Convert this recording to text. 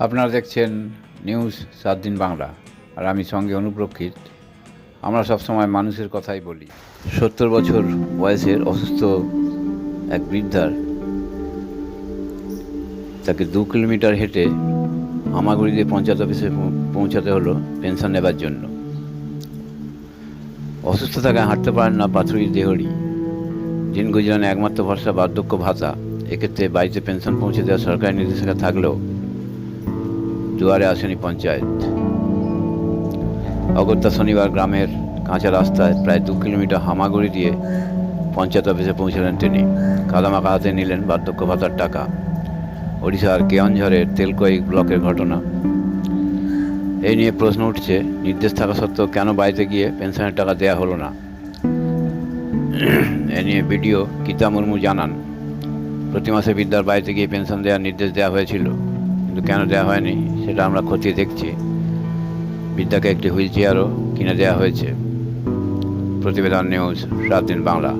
আপনারা দেখছেন নিউজ সাত দিন বাংলা। আর আমি সঙ্গে অনুপ্রক্ষিত। আমরা সবসময় মানুষের কথাই বলি। সত্তর বছর বয়সের অসুস্থ এক বৃদ্ধার তাকে দু কিলোমিটার হেঁটে হামাগুড়িতে পঞ্চায়েত অফিসে পৌঁছাতে হলো পেনশন নেবার জন্য। অসুস্থ থাকায় হাঁটতে পারেন না পাথুরি দেহরি দিন গুজরানে একমাত্র ভরসা বার্ধক্য ভাতা। এক্ষেত্রে বাড়িতে পেনশন পৌঁছে দেওয়া সরকারি নির্দেশিকা থাকলেও দুয়ারে আসেনি পঞ্চায়েত। অগত্যা শনিবার গ্রামের কাঁচা রাস্তায় প্রায় দু কিলোমিটার হামাগুড়ি দিয়ে পঞ্চায়েত অফিসে পৌঁছলেন তিনি। কাদামাকা হাতে নিলেন বার্ধক্য ভাতার টাকা। ওড়িশার কেয়নঝড়ের তেলকই ব্লকের ঘটনা। এই নিয়ে প্রশ্ন উঠছে, নির্দেশ থাকা সত্ত্বেও কেন বাড়িতে গিয়ে পেনশনের টাকা দেয়া হলো না? এ নিয়ে বিডিও গীতা মুর্মু জানান। প্রতি মাসে বিদ্যার বাড়িতে গিয়ে পেনশন দেওয়ার নির্দেশ দেওয়া হয়েছিল। কিন্তু কেন দেওয়া হয়নি, সেটা আমরা খতিয়ে দেখছি। বিদ্যাকে একটি হুইল চেয়ারও কিনে দেওয়া হয়েছে। প্রতিবেদন নিউজ সাত দিন বাংলা।